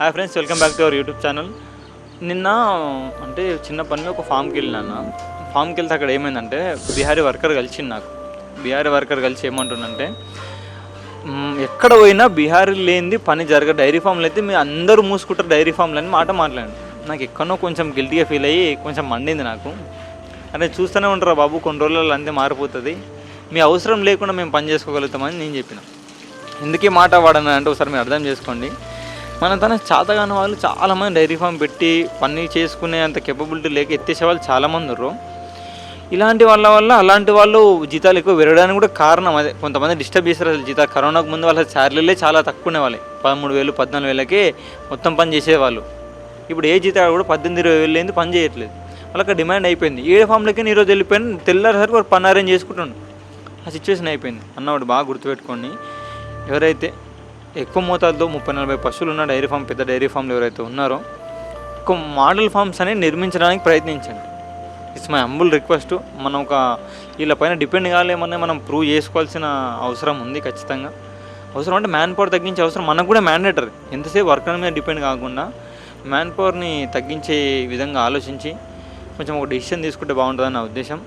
Hi friends welcome back to our YouTube channel నిన్న అంటే చిన్న పని ఒక ఫామ్కి వెళ్ళినాను ఫామ్కి వెళ్తే అక్కడ ఏమైందంటే బీహారీ వర్కర్ కలిసింది నాకు. బీహారీ వర్కర్ కలిసి ఏమంటుందంటే ఎక్కడ పోయినా బీహారీ లేనిది పని జరగ డైరీ ఫామ్లు అయితే మీరు అందరూ మూసుకుంటారు డైరీ ఫామ్లు అని మాట మాట్లాడండి. నాకు ఎక్కడో కొంచెం గిల్టీగా ఫీల్ అయ్యి కొంచెం మండింది నాకు. అంటే చూస్తూనే ఉంటారా బాబు కొన్ని రోజులలో అంతే మారిపోతుంది. మీ అవసరం లేకుండా మేము పని చేసుకోగలుగుతామని నేను చెప్పిన. ఎందుకే మాట వాడను అంటే ఒకసారి మీరు అర్థం చేసుకోండి. మన తన చేతగాని వాళ్ళు చాలామంది డైరీ ఫామ్ పెట్టి పని చేసుకునే అంత కెపబిలిటీ లేక ఎత్తేసే వాళ్ళు చాలామంది ఉన్నారు ఇలాంటి వాళ్ళ వల్ల అలాంటి వాళ్ళు జీతాలు ఎక్కువ పెరగడానికి కూడా కారణం అదే. కొంతమంది డిస్టర్బ్ చేస్తారు అసలు జీతాలు. కరోనాకు ముందు వాళ్ళ శాలరీలే చాలా తక్కువనే వాళ్ళు పదమూడు వేలు పద్నాలుగు వేలకే మొత్తం పని చేసేవాళ్ళు. ఇప్పుడు ఏ జీతాలు కూడా పద్దెనిమిది ఇరవై వేలు లేని పని చేయట్లేదు. వాళ్ళకి డిమాండ్ అయిపోయింది. ఏ ఫామ్లకి ఈరోజు వెళ్ళిపోయిన తెల్లారిసరికి వాడు పని అరేంజ్ చేసుకుంటుండు ఆ సిచ్యువేషన్ అయిపోయింది. అన్నవాడు బాగా గుర్తుపెట్టుకోండి. ఎవరైతే ఎక్కువ మోతాదులో ముప్పై నలభై పశువులు ఉన్న డైరీ ఫామ్ పెద్ద డైరీ ఫామ్లు ఎవరైతే ఉన్నారో ఒక మోడల్ ఫామ్స్ అనేవి నిర్మించడానికి ప్రయత్నించండి. ఇట్స్ మై అంబుల్ రిక్వెస్ట్ మనం ఒక వీళ్ళ పైన డిపెండ్ కాలేమని మనం ప్రూవ్ చేసుకోవాల్సిన అవసరం ఉంది ఖచ్చితంగా. అవసరం అంటే మ్యాన్ పవర్ తగ్గించే అవసరం మనకు కూడా మ్యాండేటరీ ఎంతసేపు వర్కర్ మీద డిపెండ్ కాకుండా మ్యాన్ పవర్ని తగ్గించే విధంగా ఆలోచించి కొంచెం ఒక డెసిషన్ తీసుకుంటే బాగుంటుందని నా ఉద్దేశం.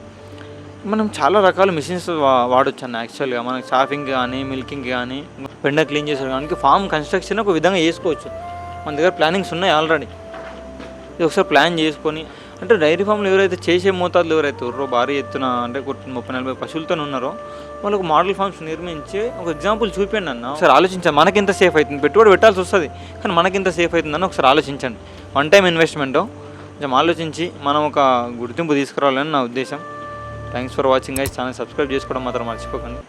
మనం చాలా రకాల మిషన్స్ వా వాడొచ్చు అన్న యాక్చువల్గా మనకి షాపింగ్ కానీ మిల్కింగ్ కానీ పెండ క్లీన్ చేసే కానీ ఫామ్ కన్స్ట్రక్షన్ ఒక విధంగా చేసుకోవచ్చు. మన దగ్గర ప్లానింగ్స్ ఉన్నాయి ఆల్రెడీ ఇది ఒకసారి ప్లాన్ చేసుకొని అంటే డైరీ ఫామ్లు ఎవరైతే చేసే మోతాదులు ఎవరైతే ఉన్నారో భారీ ఎత్తున అంటే ముప్పై నలభై పశువులతో ఉన్నారో వాళ్ళకు మోడల్ ఫామ్స్ నిర్మించి ఒక ఎగ్జాంపుల్ చూపించండి అన్న. ఒకసారి ఆలోచించండి మనకెంత సేఫ్ అవుతుంది పెట్టుబడి పెట్టాల్సి వస్తుంది. కానీ మనకెంత సేఫ్ అవుతుందని ఒకసారి ఆలోచించండి. వన్ టైం ఇన్వెస్ట్మెంట్ కొంచెం ఆలోచించి మనం ఒక గుర్తింపు తీసుకురావాలని నా ఉద్దేశం. Thanks for watching guys channel subscribe చేసుకోవడం మాత్రం మర్చిపోకండి.